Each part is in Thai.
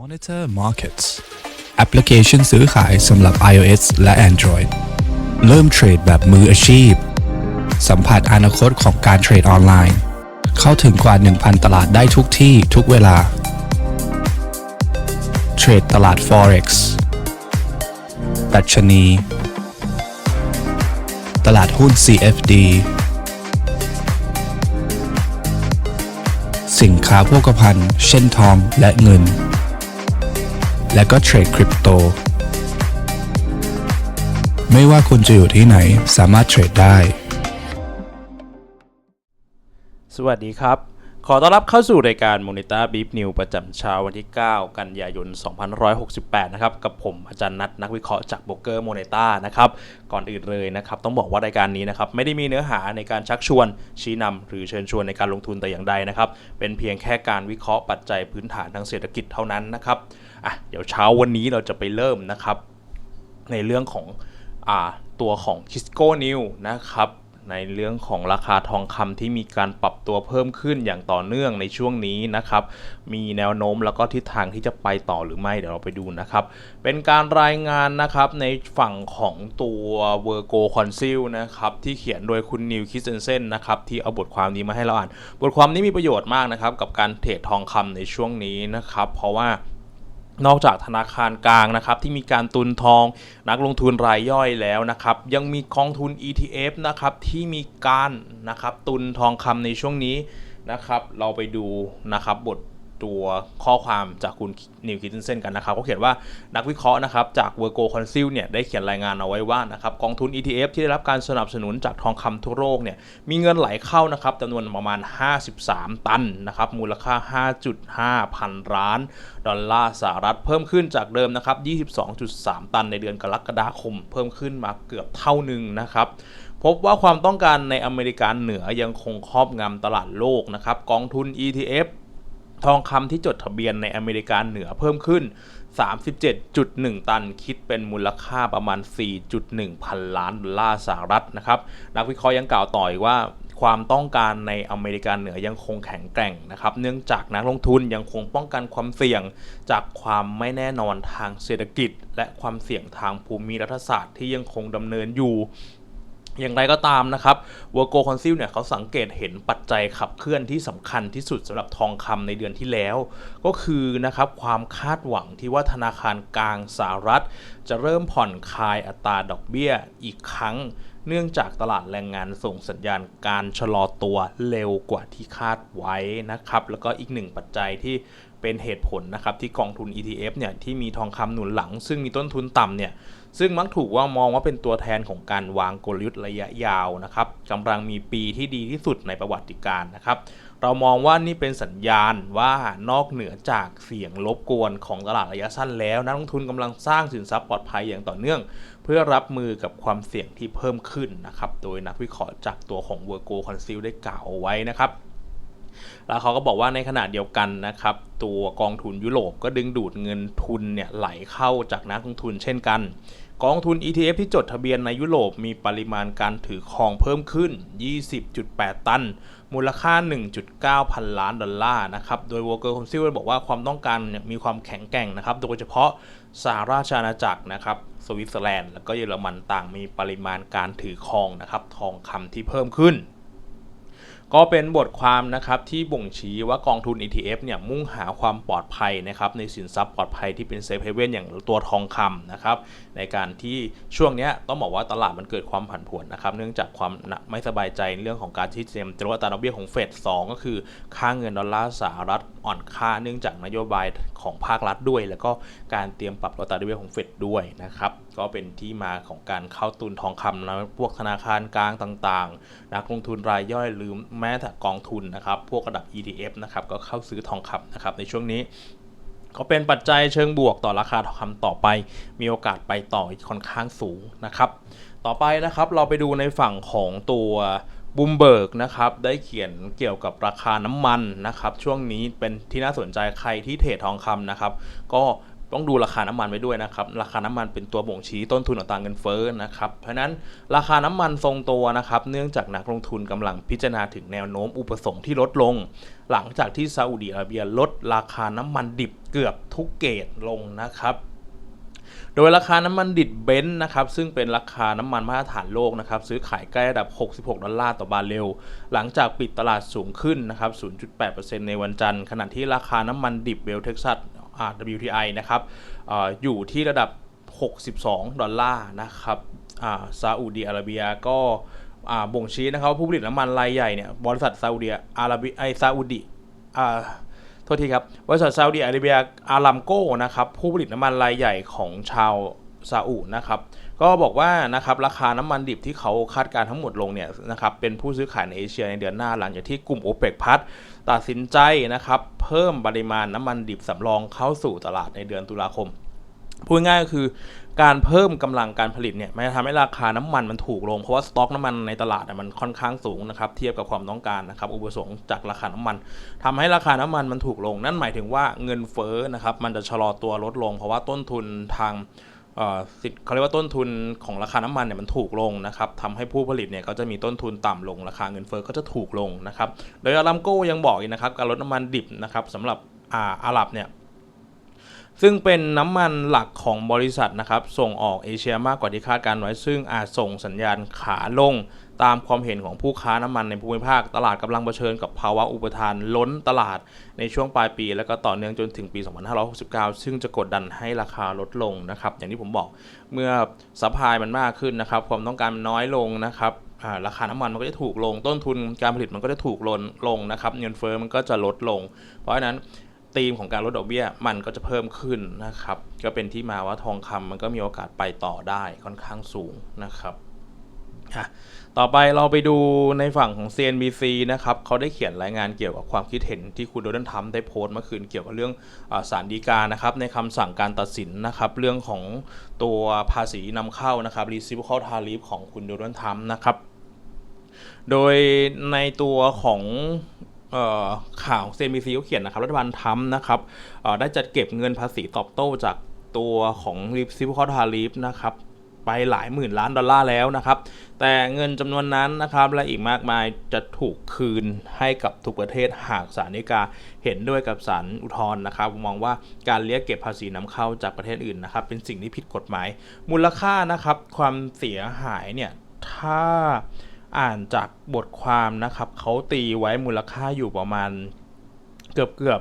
Monitor Markets แอปพลิเคชันซื้อขายสำหรับ iOS และ Android เริ่มเทรดแบบมืออาชีพ สัมผัสอนาคตของการเทรดออนไลน์ เข้าถึงกว่า 1,000 ตลาดได้ทุกที่ทุกเวลา เทรดตลาด Forex ดัชนี ตลาดหุ้น CFD สินค้าโภคภัณฑ์ เช่นทองและเงิน และก็เทรดคริปโต ไม่ว่าคุณจะอยู่ที่ไหนสามารถเทรดได้ สวัสดีครับ ขอต้อนรับเข้าสู่รายการ Monitor Beef New ประจำเช้าวันที่ 9 กันยายน 2568 นะครับ กับผมอาจารย์นัทนักวิเคราะห์จากโบเกอร์โมเนต้านะครับ ก่อนอื่นเลยนะครับ ต้องบอกว่ารายการนี้นะครับ ไม่ได้มีเนื้อหาในการชักชวน ชี้นำหรือเชิญชวนในการลงทุนแต่อย่างใดนะครับ เป็นเพียงแค่การวิเคราะห์ปัจจัยพื้นฐานทางเศรษฐกิจเท่านั้นนะครับอะเดี๋ยวเช้าวันนี้เราจะไปเริ่มนะครับ ในเรื่องของอาตัวของ Kisco New นะครับ ในเรื่องของราคาทองคำที่มีการปรับตัวเพิ่มขึ้นอย่างต่อเนื่องในช่วงนี้นะครับมีแนวโน้มแล้วก็ทิศทางที่จะไปต่อหรือไม่เดี๋ยวเราไปดูนะครับเป็นการรายงานนะครับในฝั่งของตัว Virgo Consil นะครับที่เขียนโดยคุณนิวคิสเซนเซนนะครับที่เอาบทความนี้มาให้เราอ่าน บทความนี้มีประโยชน์มากนะครับกับการเทรดทองคำในช่วงนี้นะครับเพราะว่า นอกจากธนาคารกลางนะครับที่มีการตุนทองนักลงทุนรายย่อยแล้วนะครับ ยังมีกองทุน ETF นะครับที่มีการนะครับตุนทองคำในช่วงนี้นะครับ เราไปดูนะครับบท ตัวข้อความจากคุณนิวคิทเซนกันนะครับเขาเขียนว่านักวิเคราะห์นะครับจาก v e r g o Consil เนี่ยได้เขียนรายงานเอาไว้ว่านะครับกองทุน ETF ที่ได้รับการสนับสนุนจากทองคำทั่วโลกเนี่ยมีเงินไหลเข้านะครับจำนวนประมาณ 53 ตันนะครับมูลค่า 5.5 พันล้าน ดอลลาร์สหรัฐเพิ่มขึ้นจากเดิมนะครับ 22.3 ตันในเดือนกรกฎาคม เพิ่มขึ้นมาเกือบเท่าหนึ่งนะครับพบว่าความต้องการในอเมริกาเหนือยังคงครอบงำตลาดโลกนะครับกองทุน ETF ทองคำที่จดทะเบียนในอเมริกาเหนือเพิ่มขึ้น 37.1 ตันคิดเป็นมูลค่าประมาณ 4.1 พันล้านดอลลาร์สหรัฐนะครับ นักวิเคราะห์ยังกล่าวต่ออีกว่าความต้องการในอเมริกาเหนือยังคงแข็งแกร่งนะครับ เนื่องจากนักลงทุนยังคงป้องกันความเสี่ยง จากความไม่แน่นอนทางเศรษฐกิจ และความเสี่ยงทางภูมิรัฐศาสตร์ที่ยังคงดำเนินอยู่ อย่างไรก็ตามนะครับ w o r g o Consil เนี่ยเขาสังเกตเห็นปัจจัยขับเคลื่อนที่สำคัญที่สุดสำหรับทองคำในเดือนที่แล้ว ก็คือนะครับความคาดหวังที่ว่าธนาคารกลางสหรัฐ จะเริ่มผ่อนคลายอัตราดอกเบี้ยอีกครั้ง เนื่องจากตลาดแรงงานส่งสัญญาณการชะลอตัวเร็วกว่าที่คาดไว้นะครับแล้วก็อีกหนึ่งปัจจัยที่เป็นเหตุผลนะครับที่กองทุน ETF เนี่ยที่มีทองคำหนุนหลัง ซึ่งมีต้นทุนต่ำเนี่ย ซึ่งมักถูกว่ามองว่าเป็นตัวแทนของการวางกลยุทธ์ระยะยาวนะครับกำลังมีปีที่ดีที่สุดในประวัติการนะครับ เรามองว่านี่เป็นสัญญาณว่านอกเหนือจากเสียงรบกวนของตลาดระยะสั้นแล้วนักลงทุนกำลังสร้างสินทรัพย์ปลอดภัยอย่างต่อเนื่อง เพื่อรับมือกับความเสี่ยงที่เพิ่มขึ้นนะครับ โดยนักวิเคราะห์จากตัวของ v e r g o Consil ได้กล่าวเอาไว้นะครับแล้วเขาก็บอกว่าในขณะเดียวกันนะครับ ตัวกองทุนยุโรปก็ดึงดูดเงินทุนเนี่ยไหลเข้าจากนักลงทุนเช่นกัน กองทุน ETF ที่จดทะเบียนในยุโรปมีปริมาณการถือครองเพิ่มขึ้น 20.8 ตัน มูลค่า 1.9 พันล้านดอลลาร์นะครับ โดย Walker Consil บอกว่าความต้องการมีความแข็งแกร่งนะครับ โดยเฉพาะสหราชอาณาจักรนะครับ สวิตเซอร์แลนด์ แล้วก็เยอรมันต่างมีปริมาณการถือครองนะครับ ทองคำที่เพิ่มขึ้น ก็เป็นบทความนะครับที่บ่งชี้ว่ากองทุน ETF เนี่ยมุ่งหาความปลอดภัยนะครับในสินทรัพย์ปลอดภัยที่เป็นเซฟเฮเว่นอย่างตัวทองคำนะครับในการที่ช่วงนี้ต้องบอกว่าตลาดมันเกิดความผันผวนนะครับเนื่องจากความไม่สบายใจในเรื่องของการที่เตรียมจะลดอัตราดอกเบี้ยของเฟด2ก็คือค่าเงินดอลลาร์สหรัฐอ่อนค่าเนื่องจากนโยบายของภาครัฐด้วย แล้วก็การเตรียมปรับลดอัตราดอกเบี้ยของเฟดด้วยนะครับก็เป็นที่มาของการเข้าตุนทองคำนะพวกธนาคารกลางต่างๆ นักลงทุนรายย่อยหรือแม้แต่กองทุนนะครับ พวกระดับ ETF นะครับก็เข้าซื้อทองคำนะครับในช่วงนี้ก็เป็นปัจจัยเชิงบวกต่อราคาทองคำต่อไป มีโอกาสไปต่ออีกค่อนข้างสูงนะครับ ต่อไปนะครับเราไปดูในฝั่งของตัวบูมเบิร์กนะครับได้เขียนเกี่ยวกับราคาน้ำมันนะครับ ช่วงนี้เป็นที่น่าสนใจใครที่เทรดทองคำนะครับ ก็ ต้องดูราคาน้ำมันไว้ด้วยนะครับ ราคาน้ำมันเป็นตัวบ่งชี้ต้นทุนอัตราเงินเฟ้อนะครับ เพราะนั้นราคาน้ำมันทรงตัวนะครับ เนื่องจากนักลงทุนกำลังพิจารณาถึงแนวโน้มอุปสงค์ที่ลดลง หลังจากที่ซาอุดีอาระเบียลดราคาน้ำมันดิบเกือบทุกเกรดลงนะครับโดยราคาน้ำมันดิบเบนซ์นะครับซึ่งเป็นราคาน้ำมันมาตรฐานโลกนะครับซื้อขายใกล้ระดับ 66 ดอลลาร์ต่อบาร์เรลหลังจากปิดตลาดสูงขึ้นนะครับ 0.8%ในวันจันทร์ ขณะที่ราคาน้ำมันดิบเวลเท็กซัส WTI นะครับออยู่ที่ระดับ 62 ดอลลาร์นะครับซาอุดีอาระเบียก็อ่าบ่งชี้นะครับผู้ผลิตน้ำมันรายใหญ่เนี่ยบริษัทซาอุดีอาระเบียไอซาอุดีอ่าโทษทีครับบริษัทซาอุดิอาระเบียอารัมโก้นะครับผู้ผลิตน้ำมันรายใหญ่ของชาวซาอุนะครับก็บอกว่านะครับราคาน้ำมันดิบที่เขาคาดการณ์ทั้งหมดลงเนี่ยนะครับเป็นผู้ซื้อขายในเอเชียในเดือนหน้าหลังจากที่กลุ่มโอเปกพัท ตัดสินใจนะครับเพิ่มปริมาณน้ำมันดิบสำรองเข้าสู่ตลาดในเดือนตุลาคมพูดง่ายก็คือการเพิ่มกำลังการผลิตเนี่ยมันจะทำให้ราคาน้ำมันมันถูกลง เพราะว่าสต็อกน้ำมันในตลาดมันค่อนข้างสูงนะครับเทียบกับความต้องการนะครับอุปสงค์จากราคาน้ำมันทำให้ราคาน้ำมันมันถูกลง นั่นหมายถึงว่าเงินเฟ้อนะครับมันจะชะลอตัวลดลง เพราะว่าต้นทุนทาง สิทธิ์เขาเรียกว่าต้นทุนของราคาน้ำมันเนี่ยมันถูกลงนะครับทำให้ผู้ผลิตเนี่ยก็จะมีต้นทุนต่ำลง ราคาเงินเฟ้อก็จะถูกลงนะครับ โดยอารัมโก้ยังบอกอีกนะครับ การลดน้ำมันดิบนะครับสำหรับอาอาหรับเนี่ย ซึ่งเป็นน้ำมันหลักของบริษัทนะครับส่งออกเอเชียมากกว่าที่คาดการไว้ ซึ่งอาจส่งสัญญาณขาลงตามความเห็นของผู้ค้าน้ำมันในภูมิภาค ตลาดกำลังเผชิญกับภาวะอุปทานล้นตลาดในช่วงปลายปี และก็ต่อเนื่องจนถึงปี 2569 ซึ่งจะกดดันให้ราคาลดลงนะครับอย่างที่ผมบอกเมื่อซัพพลายมันมากขึ้นนะครับความต้องการมันน้อยลงนะครับราคาน้ำมันมันก็จะถูกลงต้นทุนการผลิตมันก็จะถูกลนลงนะครับเงินเฟ้อมันก็จะลดลง เพราะฉะนั้น ธีมของการลดดอกเบี้ยมันก็จะเพิ่มขึ้นนะครับ ก็เป็นที่มาว่าทองคำมันก็มีโอกาสไปต่อได้ค่อนข้างสูงนะครับอะต่อไปเราไปดูในฝั่งของ CNBC นะครับเขาได้เขียนรายงานเกี่ยวกับความคิดเห็นที่คุณโดนัลด์ทรัมป์ได้โพสต์เมื่อคืนเกี่ยวกับเรื่องอสารดีกานะครับในคำสั่งการตัดสินนะครับเรื่องของตัวภาษีนำเข้านะครับ reciprocal tariff ของคุณโดนัลด์ทรัมป์นะครับโดยในตัวของ ข่าวเซนบีซีเขาเขียนนะครับ รัฐบาลทรัมป์นะครับได้จัดเก็บเงินภาษีตอบโต้จากตัวของริฟซิฟคอทาริฟนะครับไปหลายหมื่นล้านดอลลาร์แล้วนะครับ แต่เงินจำนวนนั้นนะครับ และอีกมากมายจะถูกคืนให้กับทุกประเทศหากศาลฎีกาเห็นด้วยกับศาลอุทธรณ์นะครับมองว่าการเรียกเก็บภาษีนำเข้าจากประเทศอื่นนะครับ เป็นสิ่งที่ผิดกฎหมาย มูลค่านะครับ ความเสียหายเนี่ย ถ้า อ่านจากบทความนะครับเขาตีไว้มูลค่าอยู่ประมาณเกือบเกือบ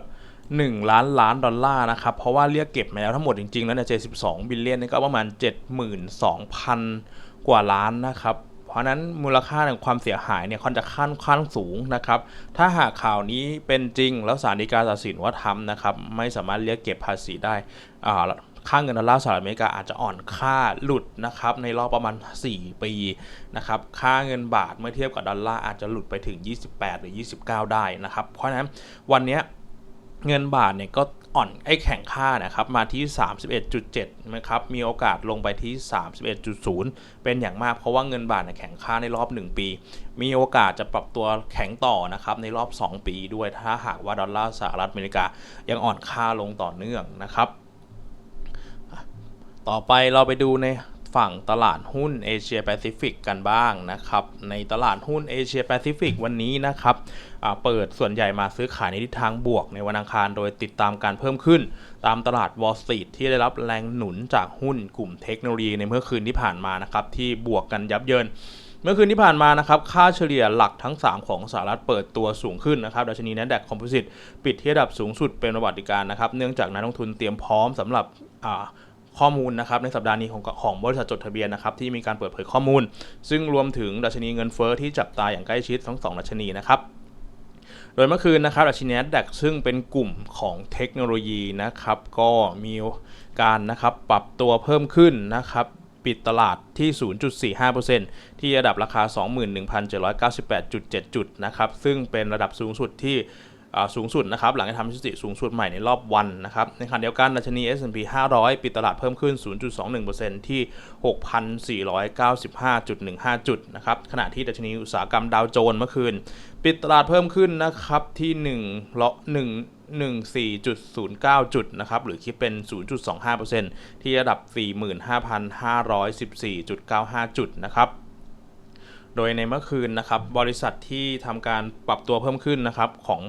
หนึ่งล้านล้านดอลลาร์นะครับ เพราะว่าเรียกเก็บมาแล้วทั้งหมดจริงๆ แล้วเนี่ย72บิลเลียนนี่ก็ประมาณ 72,000 กว่าล้านนะครับ เพราะฉะนั้นมูลค่าของความเสียหายเนี่ยค่อนจะขั้นขั้นสูงนะครับ ถ้าหากข่าวนี้เป็นจริงแล้วศาลฎีกาตัดสินว่าทำนะครับ ไม่สามารถเรียกเก็บภาษีได้อ่า ค่าเงินดอลลาร์สหรัฐอเมริกาอาจจะอ่อนค่าหลุดนะครับในรอบประมาณ 4 ปีนะครับค่าเงินบาทเมื่อเทียบกับดอลลาร์อาจจะหลุดไปถึง 28 หรือ 29 ได้นะครับ เพราะฉะนั้นวันนี้เงินบาทเนี่ยก็อ่อนไอ้แข่งค่านะครับมาที่ 31.7นะครับมีโอกาสลงไปที่ 31.0 เป็นอย่างมากเพราะว่าเงินบาทเนี่ยแข่งค่าในรอบ 1 ปี มีโอกาสจะปรับตัวแข็งต่อนะครับในรอบ 2 ปีด้วยถ้าหากว่าดอลลาร์สหรัฐอเมริกายังอ่อนค่าลงต่อเนื่องนะครับ ต่อไปเราไปดูในฝั่งตลาดหุ้นเอเชียแปซิฟิกกันบ้างนะครับ ในตลาดหุ้นเอเชียแปซิฟิกวันนี้นะครับเปิดส่วนใหญ่มาซื้อขายในทิศทางบวกในวันอังคารโดยติดตามการเพิ่มขึ้น ตามตลาด Wall Street ที่ได้รับแรงหนุนจากหุ้นกลุ่มเทคโนโลยีในเมื่อคืนที่ผ่านมานะครับที่บวกกันยับเยินเมื่อคืนที่ผ่านมานะครับ ค่าเฉลี่ยหลักทั้ง 3 ของสหรัฐเปิดตัวสูงขึ้นนะครับดัชนี NASDAQ Composite ปิดที่ระดับสูงสุดเป็นประวัติการณ์นะครับ เนื่องจากนักลงทุนเตรียมพร้อมสำหรับ ข้อมูลนะครับในสัปดาห์นี้ของของบริษัทจดทะเบียนนะครับที่มีการเปิดเผยข้อมูล ซึ่งรวมถึงดัชนีเงินเฟ้อที่จับตาอย่างใกล้ชิดทั้งสองดัชนีนะครับโดยเมื่อคืนนะครับดัชนี NASDAQ ซึ่งเป็นกลุ่มของเทคโนโลยีนะครับก็มีการนะครับปรับตัวเพิ่มขึ้นนะครับปิดตลาดที่ 0.45%ที่ระดับราคา 21,798.7 จุดนะครับ ซึ่งเป็นระดับสูงสุดที่ สูงสุดนะครับหลังจากทำสถิติสูงสุดใหม่ในรอบวันนะครับในขณะเดียวกันดัชนี S&P 500 ปิดตลาดเพิ่มขึ้น 0.21%ที่ 6,495.15 จุดนะครับขณะที่ดัชนีอุตสาหกรรมดาวโจนส์เมื่อคืน ปิดตลาดเพิ่มขึ้นนะครับที่1ละ1 14.09 จุดนะครับหรือคิดเป็น 0.25%ที่ระดับ 45,514.95 จุดนะครับ โดยในเมื่อคืนนะครับบริษัทที่ทำการปรับตัวเพิ่มขึ้นนะครับของ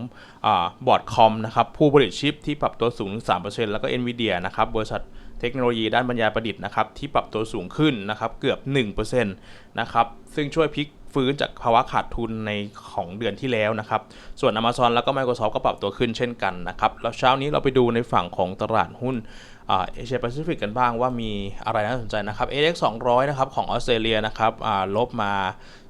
บอร์ดคอมนะครับผู้ผลิตชิปที่ปรับตัวสูงถึง3%แล้วก็ NVIDIA นะครับบริษัทเทคโนโลยีด้านบรรยายประดิษฐ์นะครับที่ปรับตัวสูงขึ้นนะครับเกือบ 1%นะครับซึ่งช่วยพลิกฟื้นจากภาวะขาดทุนในของเดือนที่แล้วนะครับ ส่วน Amazon แล้วก็ Microsoft ก็ปรับตัวขึ้นเช่นกันนะครับ แล้วเช้านี้เราไปดูในฝั่งของตลาดหุ้น เอเชียแปซิฟิกกันบ้างว่ามีอะไรน่าสนใจนะครับ AX 200 นะครับ ของออสเตรเลียนะครับลบมา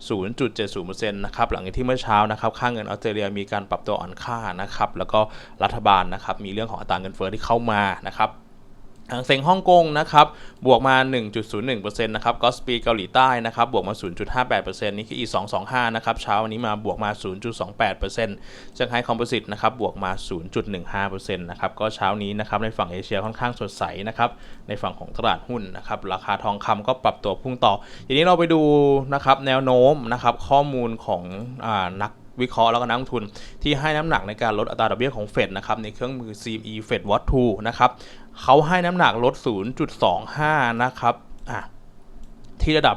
0.70%นะครับ หลังจากที่เมื่อเช้านะครับ ค่าเงินออสเตรเลียมีการปรับตัวอ่อนค่านะครับ แล้วก็รัฐบาลนะครับ มีเรื่องของอัตราเงินเฟ้อที่เข้ามานะครับ หางเซ็งฮ่องกงนะครับบวกมา 1.01%นะครับกอสปีเกาหลีใต้นะครับบวกมา 0.58%นี่คือ E 225นะครับเช้าวันนี้มาบวกมา 0.28%เซี่ยงไฮ้คอมโพสิตนะครับบวกมา 0.15%นะครับก็เช้านี้นะครับในฝั่งเอเชียค่อนข้างสดใสนะครับในฝั่งของตลาดหุ้นนะครับราคาทองคำก็ปรับตัวพุ่งต่อ ทีนี้เราไปดูนะครับแนวโน้มนะครับข้อมูลของอานักวิเคราะห์แล้วก็นักลงทุนที่ให้น้ำหนักในการลดอัตราดอกเบี้ยของเฟดนะครับในเครื่องมือ CME Fed Watch 2นะครับ เขาให้น้ำหนักลด 0.25 นะครับอะที่ระดับ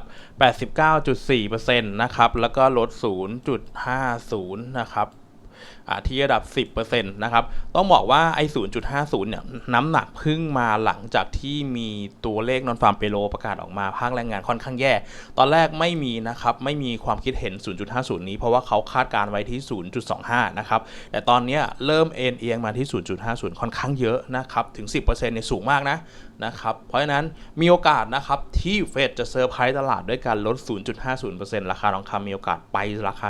89.4%นะครับ แล้วก็ลด 0.50 นะครับ ที่ระดับ 10%นะครับ ต้องบอกว่าไอ้0.50 เนี่ยน้ำหนักพึ่งมาหลังจากที่มีตัวเลขนอนฟาร์มเปโลประกาศออกมาภาคแรงงานค่อนข้างแย่ ตอนแรกไม่มีนะครับ ไม่มีความคิดเห็น 0.50 นี้เพราะว่าเขาคาดการไว้ที่ 0.25 นะครับ แต่ตอนนี้เริ่มเอ็นเอียงมาที่ 0.50 ค่อนข้างเยอะนะครับ ถึง 10%เนี่ยสูงมากนะ นะครับเพราะฉะนั้นมีโอกาสนะครับที่เฟดจะเซอร์ไพรส์ตลาดด้วยการลด 0.50%ราคาทองคำมีโอกาสไปราคา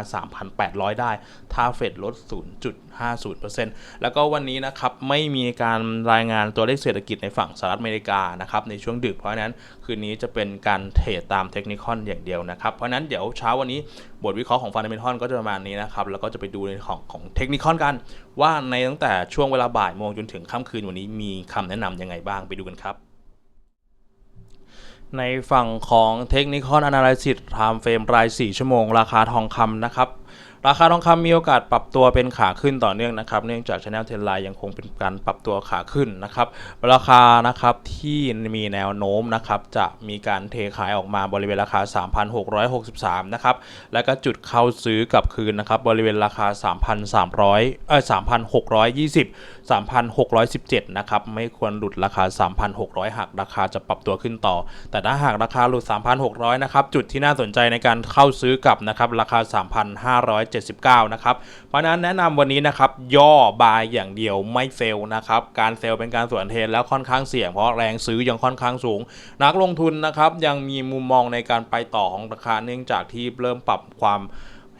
3,800 ได้ ถ้าเฟดลด 0.50 50%แล้วก็วันนี้นะครับไม่มีการรายงานตัวเลขเศรษฐกิจในฝั่งสหรัฐอเมริกานะครับในช่วงดึกเพราะนั้นคืนนี้จะเป็นการเทรดตามเทคนิคอนอย่างเดียวนะครับ เพราะนั้นเดี๋ยวเช้าวันนี้บทวิเคราะห์ของฟันเดเมนทัลก็จะประมาณนี้นะครับแล้วก็จะไปดูในของของเทคนิคอนกัน ว่าในตั้งแต่ช่วงเวลาบ่ายโมงจนถึงค่ำคืนวันนี้มีคำแนะนำยังไงบ้างไปดูกันครับในฝั่งของเทคนิคอน Analysis Time Frame ราย 4 ชั่วโมง ราคาทองคำนะครับ ราคาทองคำมีโอกาสปรับตัวเป็นขาขึ้นต่อเนื่องนะครับ เนื่องจากชแนลเทรนไลน์ยังคงเป็นการปรับตัวขาขึ้นนะครับ ราคานะครับที่มีแนวโน้มนะครับจะมีการเทขายออกมาบริเวณราคา 3,663 นะครับ และก็จุดเข้าซื้อกลับคืนนะครับบริเวณราคา 3,300 เอ่อ 3,620 3,617 นะครับ ไม่ควรหลุดราคา 3,600หักราคาจะปรับตัวขึ้นต่อ แต่ถ้าหากราคาหลุด 3,600 นะครับ จุดที่น่าสนใจในการเข้าซื้อกลับนะครับ ราคา 3,579 นะครับ เพราะนั้นแนะนำวันนี้นะครับ ย่อบายอย่างเดียวไม่เซลนะครับ การเซลเป็นการสวนเทนแล้วค่อนข้างเสี่ยงเพราะแรงซื้อยังค่อนข้างสูง นักลงทุนนะครับยังมีมุมมองในการไปต่อของราคาเนื่องจากที่เริ่มปรับความ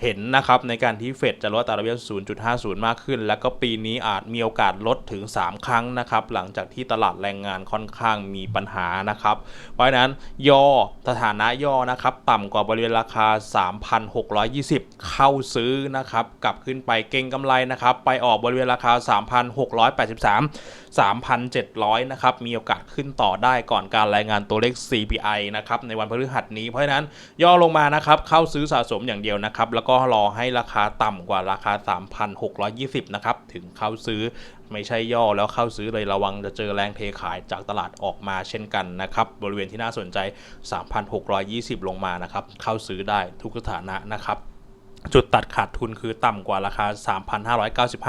เห็นนะครับในการที่เฟดจะลดอัตราดอกเบี้ย 0.50 มากขึ้น แล้วก็ปีนี้อาจมีโอกาสลดถึง 3 ครั้งนะครับ หลังจากที่ตลาดแรงงานค่อนข้างมีปัญหานะครับ เพราะฉะนั้นย่อสถานะย่อนะครับ ต่ำกว่าบริเวณราคา 3,620 เข้าซื้อนะครับ กลับขึ้นไปเก่งกำไรนะครับ ไปออกบริเวณราคา 3,683 3,700 นะครับ มีโอกาสขึ้นต่อได้ก่อนการรายงานตัวเลข CPI นะครับในวันพฤหัสนี้ เพราะฉะนั้นย่อลงมานะครับเข้าซื้อสะสมอย่างเดียวนะครับแล้วแล้วก็รอให้ราคาต่ำกว่าราคา 3,620 นะครับ ถึงเข้าซื้อไม่ใช่ย่อแล้วเข้าซื้อเลยระวังจะเจอแรงเทขายจากตลาดออกมาเช่นกันนะครับ บริเวณที่น่าสนใจ 3,620 ลงมานะครับ เข้าซื้อได้ทุกสถานะนะครับ จุดตัดขาดทุนคือต่ำกว่าราคา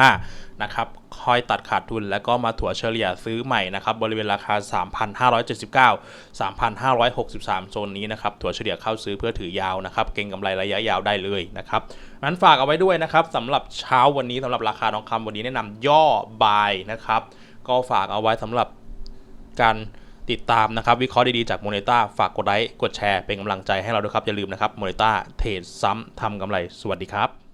3,595 นะครับ คอยตัดขาดทุนแล้วก็มาถัวเฉลี่ยซื้อใหม่นะครับ บริเวณราคา 3,579 3,563 โซนนี้นะครับ ถัวเฉลี่ยเข้าซื้อเพื่อถือยาวนะครับ เก็งกำไรระยะยาวได้เลยนะครับนั้นฝากเอาไว้ด้วยนะครับสำหรับเช้าวันนี้สำหรับราคาทองคำวันนี้แนะนำย่อบายนะครับ ก็ฝากเอาไว้สำหรับการ ติดตามนะครับ วิเคราะห์ดีๆจากโมเนต้าฝากกดไลค์กดแชร์เป็นกำลังใจให้เราด้วยครับ อย่าลืมนะครับโมเนต้าเทรดซ้ำทำกำไรสวัสดีครับ